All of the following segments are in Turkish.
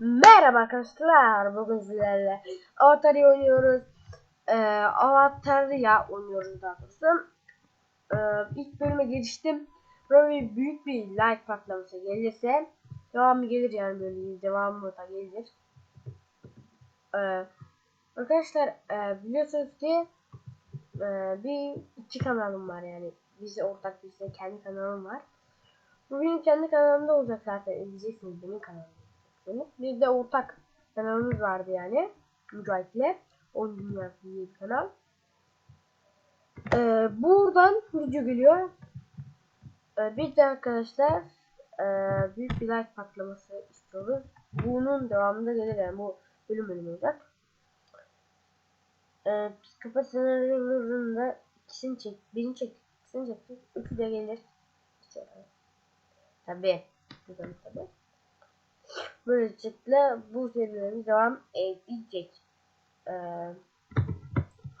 Merhaba arkadaşlar. Bugün sizlerle Avatar'ı oynuyoruz. Ee, Avatar'ya oynuyoruz daha doğrusu. Ee, ilk bölüme giriştim. Böyle büyük bir like patlaması gelirse devamı gelir yani böyle devamı da gelir. Ee, arkadaşlar e, biliyorsunuz ki e, bir iki kanalım var yani. Bize ortak bize kendi kanalım var. Bu benim kendi kanalımda olacak zaten. İzleyeceksiniz benim kanalımda. Bir de ortak kanalımız vardı yani. Mücahit'le. 10 Dünyası diye bir kanal. Ee, buradan video geliyor. Ee, bir de arkadaşlar e, büyük bir like patlaması istiyoruz. Bunun devamında gelir yani bu bölüm bölüm olacak. Ee, psikopat senaryolarında ikisini çek, birini çek, ikisini çektik. Üçü de gelir. İşte, tabii. Tabii. Böylelikle bu serilerimiz devam edecek. Ee,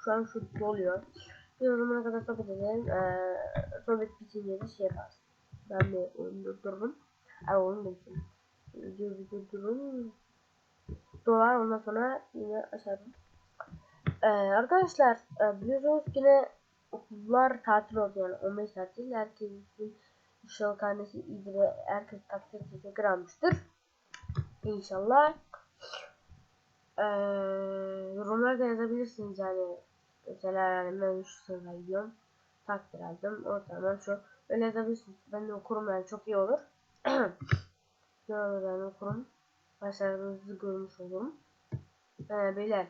şu an şu doluyor. Bir o zamana kadar sohbet edelim. Ee, sohbet bitince de şey yaparız. Ben bir oyunu durdururum. Ay oyunu demişim. Videoyu durdururum. Dolar ondan sonra yine açarım. Ee, arkadaşlar e, biliyorsunuz yine okullar tatil oldu yani 15 tatil. Herkesin inşallah karnesi iyidir herkes takdir teşekkür almıştır. İnşallah. Ee, yorumlarda yazabilirsiniz yani. Mesela yani ben şu sınıfa gidiyorum. Takdir aldım. Ortamdan şu. Öyle yazabilirsiniz. Ben de okurum yani çok iyi olur. ne yani okurum. Başarınızı görmüş olurum. Ee, beyler.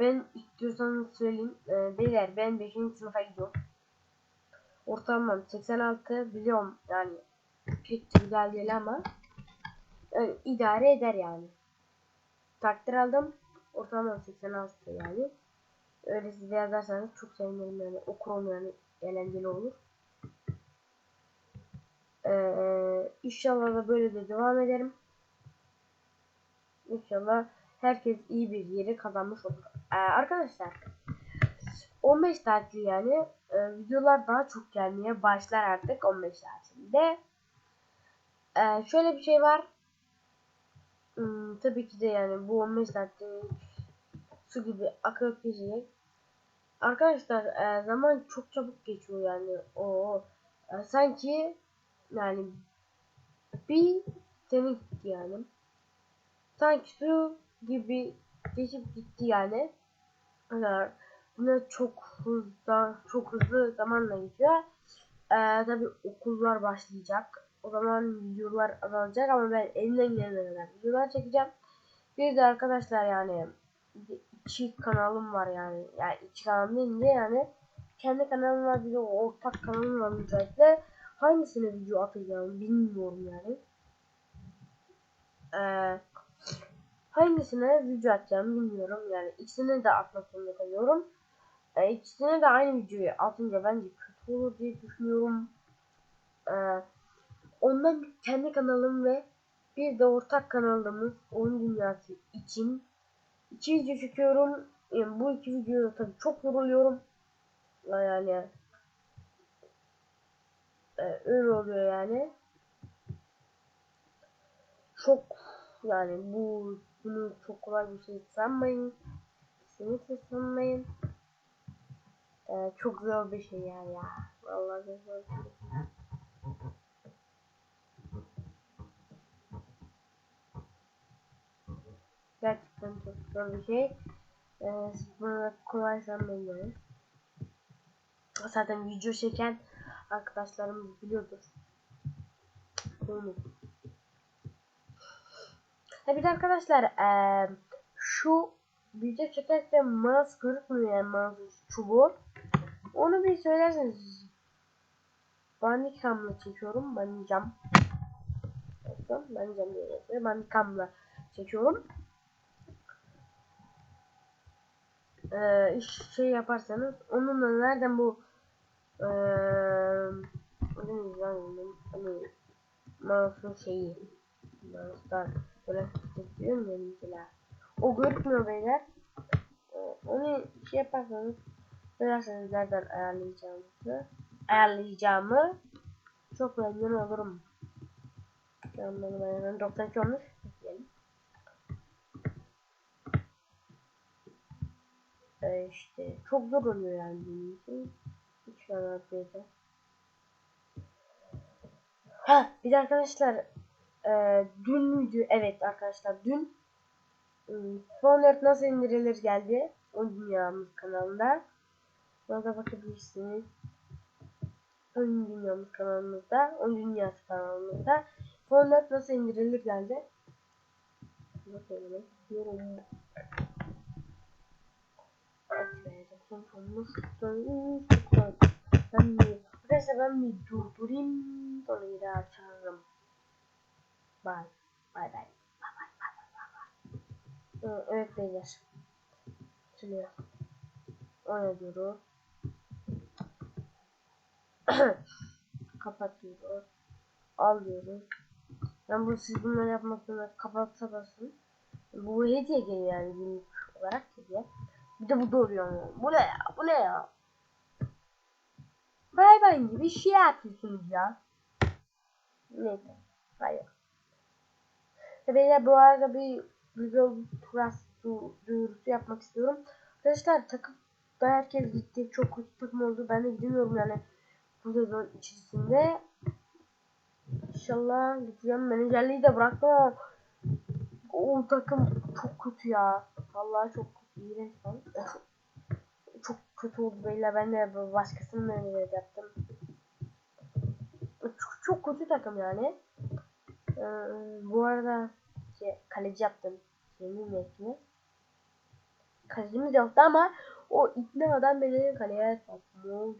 Ben istiyorsanız söyleyeyim. Ee, beyler ben 5. sınıfa gidiyorum. Ortamım 86 biliyorum yani pek güzel değil ama yani idare eder yani. Takdir aldım. Ortalama 86 yani. Öyle siz yazarsanız çok sevinirim yani. Okurum yani. Eğlenceli olur. Ee, inşallah da böyle de devam ederim. İnşallah herkes iyi bir yeri kazanmış olur. Ee, arkadaşlar 15 tatil yani e, videolar daha çok gelmeye başlar artık 15 tatilde. Ee, şöyle bir şey var. Hmm, tabii ki de yani bu 15 saatte su gibi akıp geçecek. Arkadaşlar e, zaman çok çabuk geçiyor yani. O e, sanki yani bir sene gitti yani. Sanki su gibi geçip gitti yani. Yani buna çok hızlı çok hızlı zamanla geçiyor. E, tabii okullar başlayacak o zaman videolar azalacak ama ben elimden gelene kadar videolar çekeceğim. Bir de arkadaşlar yani iki kanalım var yani. Yani iki kanalım değil de yani kendi kanalım var bir de ortak kanalım var Mücahit'le. Hangisine video atacağım bilmiyorum yani. Ee, hangisine video atacağım bilmiyorum yani. ikisini de atmak zorunda kalıyorum. Ee, ikisine de aynı videoyu atınca bence kötü olur diye düşünüyorum. Ee, Ondan kendi kanalım ve bir de ortak kanalımız oyun dünyası için iki video çekiyorum. Yani bu iki videoda tabii çok yoruluyorum. Yani e, öyle oluyor yani. Çok yani bu bunu çok kolay bir şey sanmayın. Kesinlikle sanmayın. Ee, çok zor bir şey ya ya. Vallahi zor bir şey. Gerçekten çok zor bir şey. Ee, bunu kolay sanmayın. Zaten video çeken arkadaşlarımız biliyordur. Bunu. Ha bir de arkadaşlar ee, şu video çekerken mouse görükmüyor yani mouse çubuğu. Onu bir söylerseniz Bandicam'la çekiyorum. Bandicam. Bandicam diye yazıyor. Bandicam'la çekiyorum. E, şey yaparsanız onunla nereden bu e, hani mouse'un şeyi mouse'dan böyle tutuyorum ya mesela o görükmüyor beyler e, onu şey yaparsanız söylerseniz nereden ayarlayacağımızı ayarlayacağımı çok memnun olurum. Yanlarım ayarlarım 92 olmuş. E, işte çok zor oluyor yani benim için. Üç tane upgrade. Ha bir de arkadaşlar e, dün müydü? Evet arkadaşlar dün Phone nasıl indirilir geldi. O dünyamız kanalında. Buna da bakabilirsiniz. Oyun dünyamız kanalımızda. Oyun dünyası kanalımızda. Phone nasıl indirilir geldi. Bunu söylemek istiyorum. Ben bir, arkadaşlar ben bir durdurayım. Sonra yine açarım. Bye. Bye bye. Evet beyler. Şimdi oynatıyoruz. Kapatıyoruz. Alıyoruz. Ben bu siz bunları yapmaktan kapatsa basın. Bu hediye geliyor yani günlük olarak hediye. Bir de bu mu? Bu ne ya? Bu ne ya? Bay gibi şey yapıyorsunuz ya. Neyse. Hayır. Beyler bu arada bir güzel Turas duyurusu yapmak istiyorum. Arkadaşlar takım da herkes gitti. Çok kötü takım oldu. Ben de gidemiyorum yani bu sezon içerisinde. İnşallah gideceğim. Menajerliği de bıraktım o takım çok kötü ya. Vallahi çok. İğrenç lan. çok kötü oldu beyler. Ben de başkasının menajer yaptım. Çok, çok kötü takım yani. Ee, bu arada şey, kaleci yaptım. Yemin etme. Kalecimiz yoktu ama o ikna adam beni kaleye sokmuyor.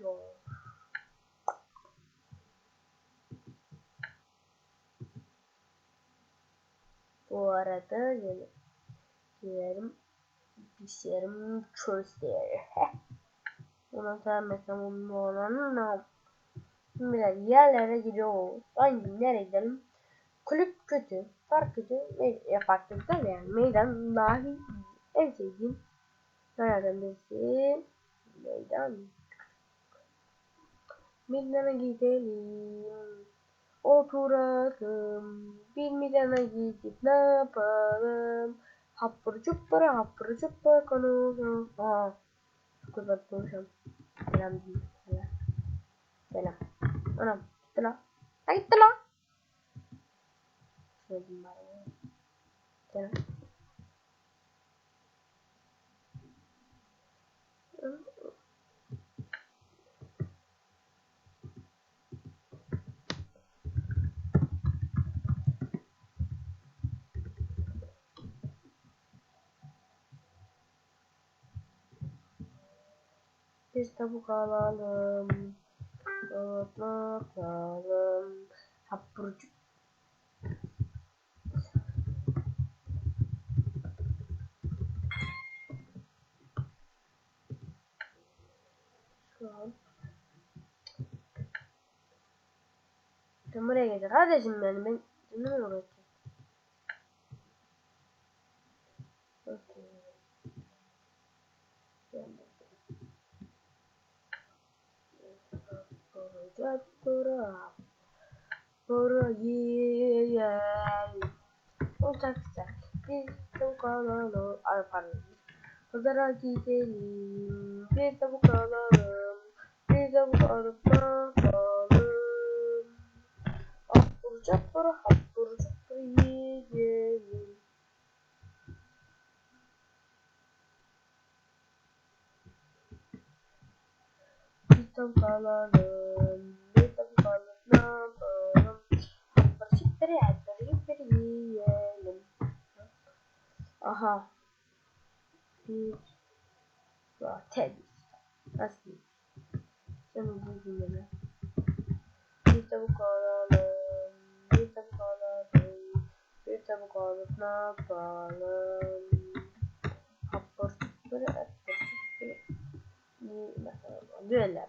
Bu arada yani diyelim bilgisayarım çözdü. Ona sevmesem onun olanı Şimdi yerlere gidiyor. Hangi nereye gidelim? Kulüp kötü. Park kötü. Ya fark güzel yani. Meydan dahi en sevdiğim nereden birisi. Meydan. Meydana gidelim. Oturalım. Bir milyona gidip ne yapalım? అప్పుడు చెప్పరా అప్పుడు చెప్పా కను కొంచెం ఇలా ఇలా. Biz tavuk alalım. Tavuk alalım. Hapurcuk. Şu an. Sen buraya gelecek. Kardeşim Burayı yer Olacaksa Biz tavuk alalım. Ay pardon. Pazara gidelim. Bir tavuk alalım. Bir tavuk alıp ne yapalım? Hapur capur hapur capur yiyelim. Bir tavuk alalım. Bir Hapur çipleri etleri yipleri yiyelim Aha Bir Ya temiz Nasıl Sen bu dinleme Bir tavuk alalım Bir tavuk alalım Bir tavuk alıp ne yapalım Hapur çipleri etleri çipleri Böyle.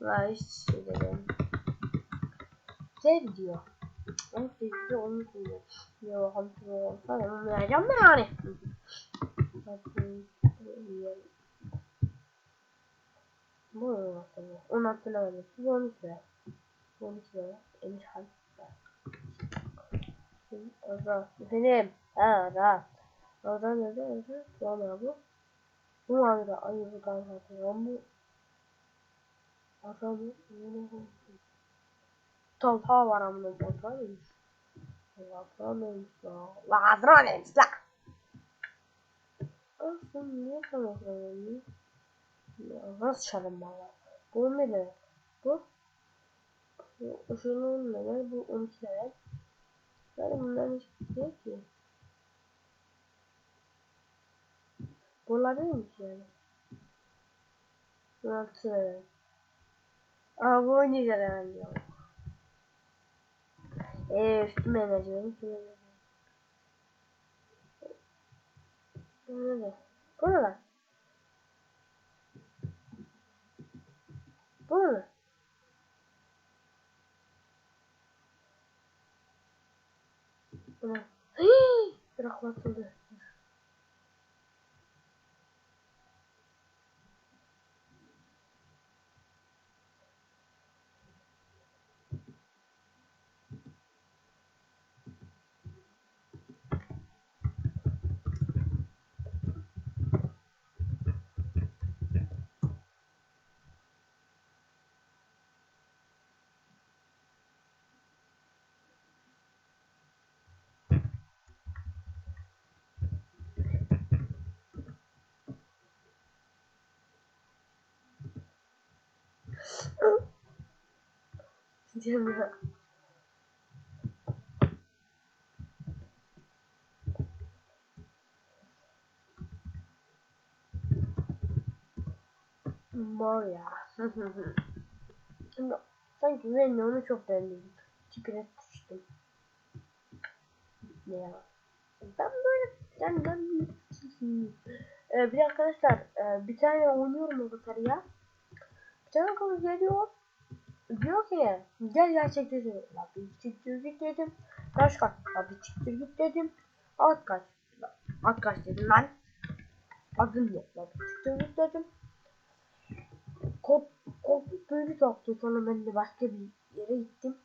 Like edelim. Sev diyor. Ben sevdi onu söylüyor. Yo kontrol falan vereceğim de yani. Bu nasıl? Onu hatırlamadım. Bu onu söyle. Bu onu söyle. Emir Han. Azra. Efendim. Ha rahat. Azra nerede? Azra. Sonra bu. Bu arada ayıbı kaybediyor mu? Adamı yine Talha var amına Talha neymiş? La? La la? Aslında niye sana söylüyorsun? Nasıl çalın valla? Bu ne? Bu? Bu şunun ne? Bu 12 ne? Yani bunların hiçbir şey ki. Bunlar neymiş yani? 16 Aa bu oynayacak herhalde ya. Eee üstüme enerji benim üstüme enerji. Bu ne? Bu. Canım ya. Var ya. Şimdi sanki de onu çok beğendim. Çikret düştüm. Ne ya? Ben böyle ben ben ee, bir arkadaşlar e, bir tane oynuyorum o bataryaya. Kız geliyor. Diyor ki gel gerçekten dedi. La bir çıktır git dedim. Kaç kaç. La bir çıktır git dedim. At kaç. At kaç dedim lan. Adım ne? La bir çıktır git dedim. Kod, kod böyle taktı. Sonra ben de başka bir yere gittim.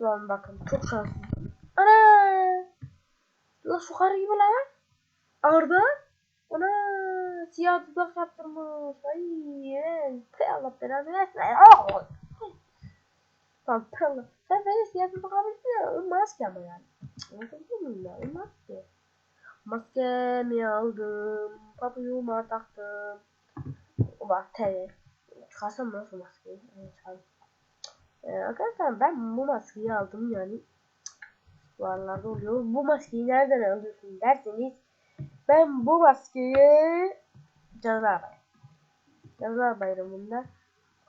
Lan bakın çok şanslıyım. Ana! La fukarı gibi lan. Arda. Siyah dudak yaptırmış. Ay! Pe Allah belanı versin. Oh! Tamam tamam. Sen beni siyah dudak yapmışsın. Maske ama yani. Anlatabiliyor ya? Maske. Maskemi aldım. Papyuma taktım. Bak tele. Çıkarsam nasıl. Ee, ben bu maskeyi aldım yani. Bu aralarda oluyor. Bu maskeyi nereden alıyorsun derseniz ben bu maskeyi Cadılar Bayramı. Cadılar Bayramı'nda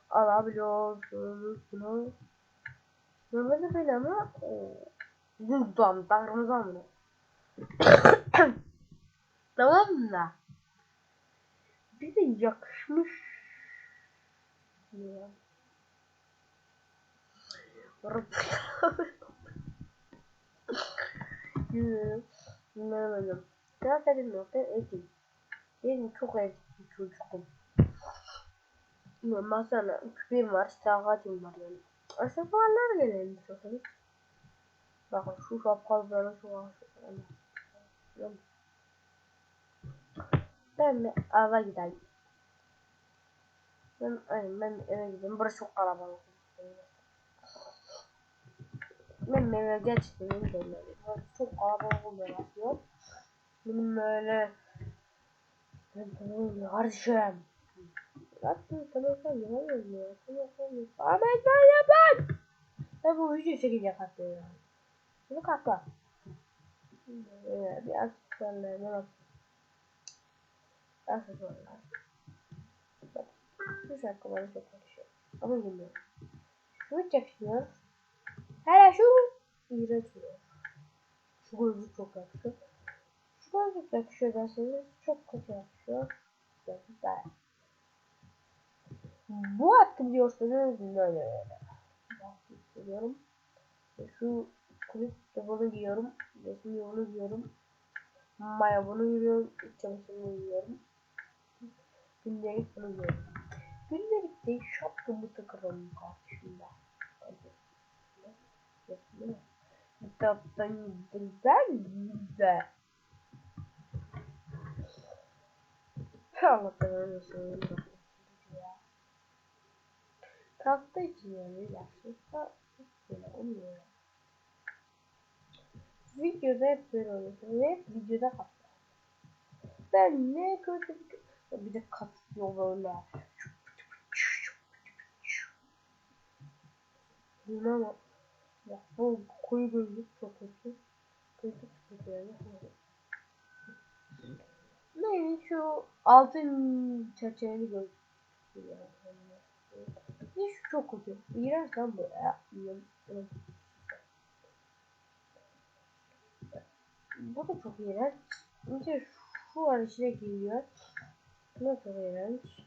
alabiliyorsunuz. Normalde böyle ama buradan darımızdan bunu. tamam mı? Bir de yakışmış. Ya. Bilmiyorum. Biraz dedim nokta eğitim. Benim çok eğitim çocuktum. Mesela küpem var, sağacım var yani. Aslında falanlar gelelim istiyorsanız. Bakın şu şapkalıları şu an. Ben de ava gidelim. Ben, aynen ben eve gidelim. Burası çok kalabalık. Ben eve gerçekten gidelim. Çok kalabalık oluyor. Benim böyle tamam kardeşim. Zaten tamam sen yapamıyorum ya. Tamam sen Ahmet ben yapar. Ben bu videoyu çekecek hatta ya. Bunu kalkla. Bir az sonra ne bak. Nasıl sonra? Bak. Şu şarkı bana çok yakışıyor. Ama bilmiyorum. Şu hiç yakışmıyor. Hele şu iğrenç oluyor. Şu gözlük çok yakışıyor. Şu gözlük yakışıyor derseniz çok kötü yakışıyor. Güzel. Bu hakkı biliyorsanız böyle böyle. Hissediyorum. Şu kulüp bunu giyiyorum. Resim bunu giyiyorum. Maya bunu giyiyorum. İç çamaşırını giyiyorum. Gündelik bunu giyiyorum. Gündelik de şapkamı takarım karşımda. Kitaptan güzel güzel. Allah belanı versin. ya. Kalktığı için yani yaşlıkta böyle olmuyor. Videoda hep böyle oluyor. Ve hep videoda kalktı. Ben ne kötü bir bir de katıyor böyle. Bilmem ama ya bu koyu gözlük çok kötü. Kötü kötü yani. Ne şu altın çerçeveli gözlük. Ne şu çok kötü. İğrenç lan bu. Bu da çok iğrenç. İşte şu var içine giriyor. Bu da çok iğrenç.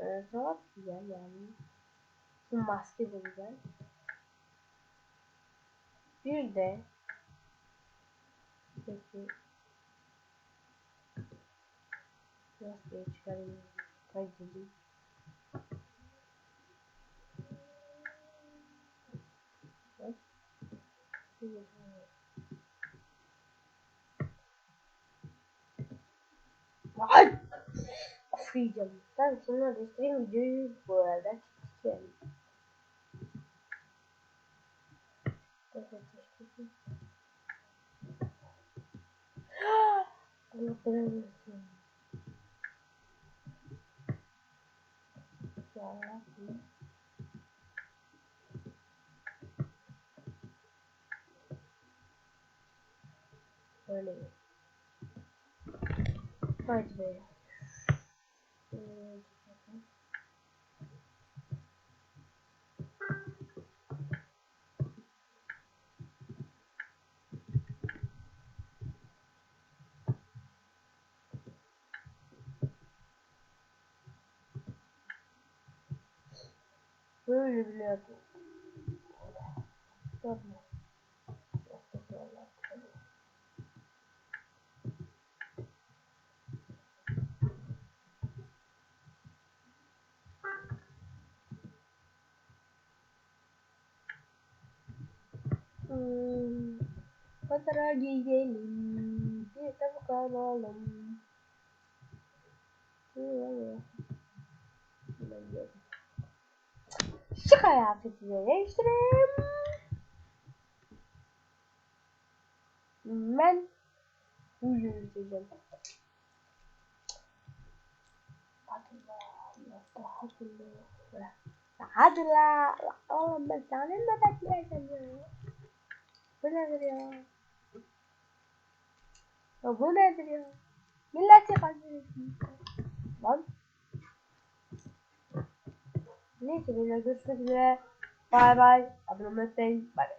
Ee, güzel yani. Bu maske de güzel. Bir de peki maskeyi çıkarayım. Kaydedeyim. Ay! Okuyacağım. Ben sonra değiştireyim videoyu bu arada. Çekeceğim. Allah belanı versin. Ya Rabbim. Öyle. Haydi be. Hmm, Böyle bile yapıyor. Hmm, Pazara gidelim, bir de bakalım. Şu kıyafetini değiştireyim. Ben bu yürüyeceğim. Hadi la. Oğlum ben sana ne bekleyeceğim? Bu nedir ya? Ya bu nedir ya? Milleti kandırıyorsun. Lan. Neyse benimle görüşmek üzere. Bay bay. Abone olmayı unutmayın. Bay bay.